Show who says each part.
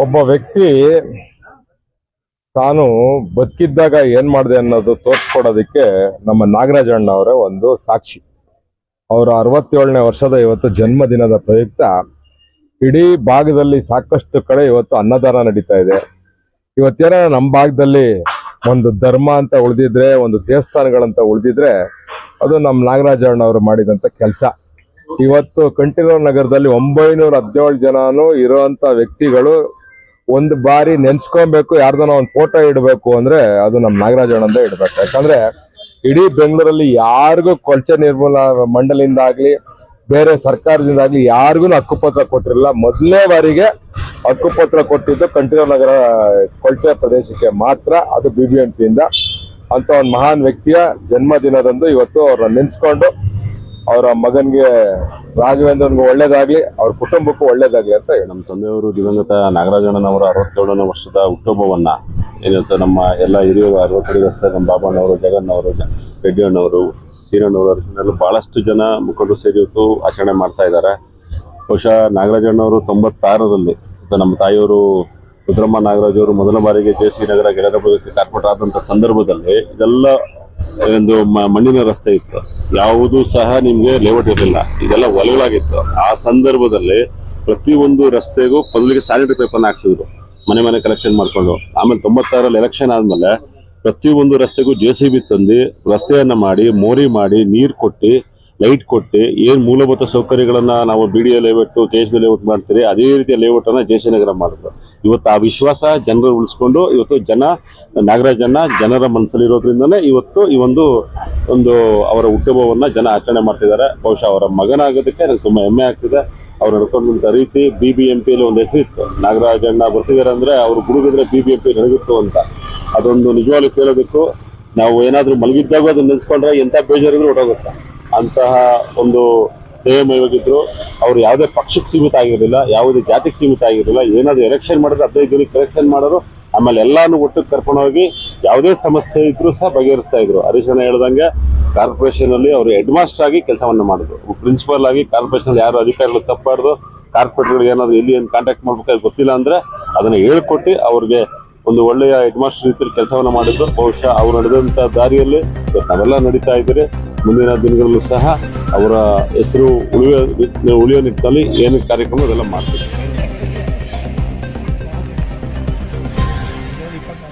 Speaker 1: ಒಬ್ಬ ವ್ಯಕ್ತಿ ತಾನು ಬದುಕಿದ್ದಾಗ ಏನ್ ಮಾಡಿದೆ ಅನ್ನೋದು ತೋರಿಸ್ಕೊಡೋದಕ್ಕೆ ನಮ್ಮ ನಾಗರಾಜ ಅಣ್ಣ ಅವರ ಒಂದು ಸಾಕ್ಷಿ. ಅವರ ಅರವತ್ತೇಳನೇ ವರ್ಷದ ಇವತ್ತು ಜನ್ಮದಿನದ ಪ್ರಯುಕ್ತ ಇಡೀ ಭಾಗದಲ್ಲಿ ಸಾಕಷ್ಟು ಕಡೆ ಇವತ್ತು ಅನ್ನದಾನ ನಡೀತಾ ಇದೆ. ಇವತ್ತೇನ ನಮ್ಮ ಭಾಗದಲ್ಲಿ ಒಂದು ಧರ್ಮ ಅಂತ ಉಳಿದಿದ್ರೆ, ಒಂದು ದೇವಸ್ಥಾನಗಳಂತ ಉಳಿದಿದ್ರೆ ಅದು ನಮ್ಮ ನಾಗರಾಜ ಅಣ್ಣ ಅವರು ಮಾಡಿದಂಥ ಕೆಲಸ. ಇವತ್ತು ಕಂಠೀರವ ನಗರದಲ್ಲಿ ಒಂಬೈನೂರ ಹದಿನೇಳು ಜನನು ಇರುವಂತ ವ್ಯಕ್ತಿಗಳು ಒಂದು ಬಾರಿ ನೆನ್ಸ್ಕೊಬೇಕು, ಯಾರ್ದನ ಒಂದು ಫೋಟೋ ಇಡಬೇಕು ಅಂದ್ರೆ ಅದು ನಮ್ಮ ನಾಗರಾಜ ಅಣ್ಣಂದೇ ಇಡಬೇಕು. ಯಾಕಂದ್ರೆ ಇಡೀ ಬೆಂಗಳೂರಲ್ಲಿ ಯಾರಿಗೂ ಕೊಳಚೆ ನಿರ್ಮೂಲ ಮಂಡಳಿಯಿಂದ ಆಗ್ಲಿ ಬೇರೆ ಸರ್ಕಾರದಿಂದ ಆಗ್ಲಿ ಯಾರಿಗೂ ಹಕ್ಕುಪತ್ರ ಕೊಟ್ಟಿರಲಿಲ್ಲ. ಮೊದಲನೇ ಬಾರಿಗೆ ಹಕ್ಕುಪತ್ರ ಕೊಟ್ಟಿದ್ದು ಕಂಠೀರವ ನಗರ ಕೊಳಚೆ ಪ್ರದೇಶಕ್ಕೆ ಮಾತ್ರ, ಅದು ಬಿ ಬಿ ಎಂ ಅಂತ ಒಂದು ಮಹಾನ್ ವ್ಯಕ್ತಿಯ ಜನ್ಮದಿನದಂದು ಇವತ್ತು ಅವ್ರನ್ನ ನೆನ್ಸ್ಕೊಂಡು ಅವರ ಮಗನ್ಗೆ ರಾಘವೇಂದ್ರನ್ಗೆ ಒಳ್ಳೇದಾಗ್ಲಿ, ಅವ್ರ ಕುಟುಂಬಕ್ಕೂ ಒಳ್ಳೇದಾಗ್ಲಿ ಅಂತ
Speaker 2: ನಮ್ಮ ತಂದೆಯವರು ದಿವಂಗತ ನಾಗರಾಜಣ್ಣನವರ ಅರವತ್ತೇಳನೇ ವರ್ಷದ ಹುಟ್ಟುಹಬ್ಬವನ್ನ ಏನಂತ ನಮ್ಮ ಎಲ್ಲ ಹಿರಿಯರು ಅರವತ್ತೈದು ವರ್ಷದ ನಮ್ಮ ಬಾಬಣ್ಣವರು, ಜಗನ್ನವರು ರೆಡ್ಡಿಯಣ್ಣವರು ಸೀರಣ್ಣವರು ಅರ್ಜುನರು ಬಹಳಷ್ಟು ಜನ ಮುಖಂಡರು ಸೇರಿ ಇವತ್ತು ಆಚರಣೆ ಮಾಡ್ತಾ ಇದ್ದಾರೆ. ಬಹುಶಃ ನಾಗರಾಜಣ್ಣವರು ತೊಂಬತ್ತಾರರಲ್ಲಿ ನಮ್ಮ ತಾಯಿಯವರು ರುದ್ರಮ್ಮ ನಾಗರಾಜ್ ಅವರು ಮೊದಲ ಬಾರಿಗೆ ಜೆ ಸಿ ನಗರ ಗೆಳೆದ ಬದುಕಿ ಕಾರ್ಪೊರೇಟ್ ಆದಂಥ ಸಂದರ್ಭದಲ್ಲಿ ಇದೆಲ್ಲ ಒಂದು ಮಣ್ಣಿನ ರಸ್ತೆ ಇತ್ತು. ಯಾವುದು ಸಹ ನಿಮ್ಗೆ ಲೇಔಟ್ ಇರಲಿಲ್ಲ. ಇದೆಲ್ಲ ಒಲೆಗಳಾಗಿತ್ತು. ಆ ಸಂದರ್ಭದಲ್ಲಿ ಪ್ರತಿಯೊಂದು ರಸ್ತೆಗೂ ಮೊದಲಿಗೆ ಸ್ಯಾನಿಟರಿ ಪೇಪರ್ನ ಹಾಕ್ಸಿದ್ರು. ಮನೆ ಮನೆ ಕಲೆಕ್ಷನ್ ಮಾಡ್ಕೊಂಡು. ಆಮೇಲೆ ತೊಂಬತ್ತಾರಲ್ಲಿ ಎಲೆಕ್ಷನ್ ಆದ್ಮೇಲೆ ಪ್ರತಿಯೊಂದು ರಸ್ತೆಗೂ ಜೆ ಸಿ ಬಿ ತಂದು ರಸ್ತೆಯನ್ನು ಮಾಡಿ, ಮೋರಿ ಮಾಡಿ, ನೀರು ಕೊಟ್ಟು ಲೈಟ್ ಕೊಟ್ಟು ಏನು ಮೂಲಭೂತ ಸೌಕರ್ಯಗಳನ್ನು ನಾವು B D A layout K layout ಮಾಡ್ತೀರಿ, ಅದೇ ರೀತಿಯ ಲೇಔಟ್ ಅನ್ನ ಜೆ ಸಿ ನಗರ ಮಾಡಿದ್ರು. ಇವತ್ತು ಆ ವಿಶ್ವಾಸ ಜನರು ಉಳಿಸ್ಕೊಂಡು, ಇವತ್ತು ಜನ ನಾಗರಾಜನ್ನ ಜನರ ಮನಸ್ಸಲ್ಲಿರೋದ್ರಿಂದನೇ ಇವತ್ತು ಈ ಒಂದು ಒಂದು ಅವರ ಹುಟ್ಟುಹಬ್ಬವನ್ನ ಜನ ಆಚರಣೆ ಮಾಡ್ತಿದ್ದಾರೆ. ಬಹುಶಃ ಅವರ ಮಗನಾಗೋದಕ್ಕೆ ನನಗೆ ತುಂಬಾ ಹೆಮ್ಮೆ ಆಗ್ತಿದೆ. ಅವ್ರು ನಡ್ಕೊಂಡಂಥ ರೀತಿ ಬಿ ಬಿ ಎಂ ಪಿಯಲ್ಲಿ ಒಂದು ಹೆಸರಿತ್ತು. ನಾಗರಾಜಣ್ಣ ಬರ್ತಿದ್ದಾರೆ ಅಂದರೆ ಅವ್ರು ಗುಡುಗಿದ್ರೆ ಬಿ ಬಿ ಎಂ ಪಿ ನಡೆದಿತ್ತು ಅಂತ. ಅದೊಂದು ನಿಜವಾಗ್ಲೂ ಕೇಳೋದಕ್ಕೂ ನಾವು ಏನಾದರೂ ಮಲಗಿದ್ದಾಗ ಅದನ್ನ ನೆನ್ಸ್ಕೊಂಡ್ರೆ ಎಂತ ಬೇಜಾರಿದ್ರು ಹೊರಗೋಗುತ್ತೆ ಅಂತಹ ಒಂದು ಸ್ನೇಹಮಯವಾಗಿದ್ರು ಅವ್ರು ಯಾವುದೇ ಪಕ್ಷಕ್ಕೆ ಸೀಮಿತ ಆಗಿರಲಿಲ್ಲ ಯಾವುದೇ ಜಾತಿಗೆ ಸೀಮಿತ ಆಗಿರಲಿಲ್ಲ ಏನಾದರೂ ಎಲೆಕ್ಷನ್ ಮಾಡಿದ್ರೆ ಹದಿನೈದು ಜನಕ್ಕೆ ಎಲೆಕ್ಷನ್ ಮಾಡೋರು, ಆಮೇಲೆ ಎಲ್ಲಾನು ಒಟ್ಟಿಗೆ ಕರ್ಕೊಂಡು ಹೋಗಿ ಯಾವುದೇ ಸಮಸ್ಯೆ ಇದ್ರೂ ಸಹ ಬಗೆಹರಿಸ್ತಾ ಇದ್ರು. ಹರೀಶಣ್ಣ ಹೇಳ್ದಂಗೆ ಕಾರ್ಪೊರೇಷನ್ ಅಲ್ಲಿ ಅವರು ಹೆಡ್ ಮಾಸ್ಟರ್ ಆಗಿ ಕೆಲಸವನ್ನ ಮಾಡಿದ್ರು. ಪ್ರಿನ್ಸಿಪಲ್ ಆಗಿ ಕಾರ್ಪೊರೇಷನ್ ಯಾರು ಅಧಿಕಾರಿಗಳು ತಪ್ಪಾಡ್ದು ಕಾರ್ಪೊರೇಟ್ಗಳಿಗೆ ಏನಾದ್ರು ಎಲ್ಲಿ ಏನು ಕಾಂಟ್ಯಾಕ್ಟ್ ಮಾಡ್ಬೇಕಾದ್ರೆ ಗೊತ್ತಿಲ್ಲ ಅಂದ್ರೆ ಅದನ್ನ ಹೇಳ್ಕೊಟ್ಟು ಅವ್ರಿಗೆ ಒಂದು ಒಳ್ಳೆಯ ಹೆಡ್ ಮಾಸ್ಟರ್ ರೀತಿಯಲ್ಲಿ ಕೆಲಸವನ್ನ ಮಾಡಿದ್ರು. ಬಹುಶಃ ಅವ್ರು ನಡೆದಂತ ದಾರಿಯಲ್ಲಿ ನಾವೆಲ್ಲ ನಡೀತಾ ಇದ್ದೀರಿ. ಮುಂದಿನ ದಿನಗಳಲ್ಲೂ ಸಹ ಅವರ ಹೆಸರು ಉಳಿಯೋ ಉಳಿಯೋ ನಿಟ್ಟಿನಲ್ಲಿ ಏನು ಕಾರ್ಯಕ್ರಮ ಅದೆಲ್ಲ ಮಾಡ್ತೀವಿ.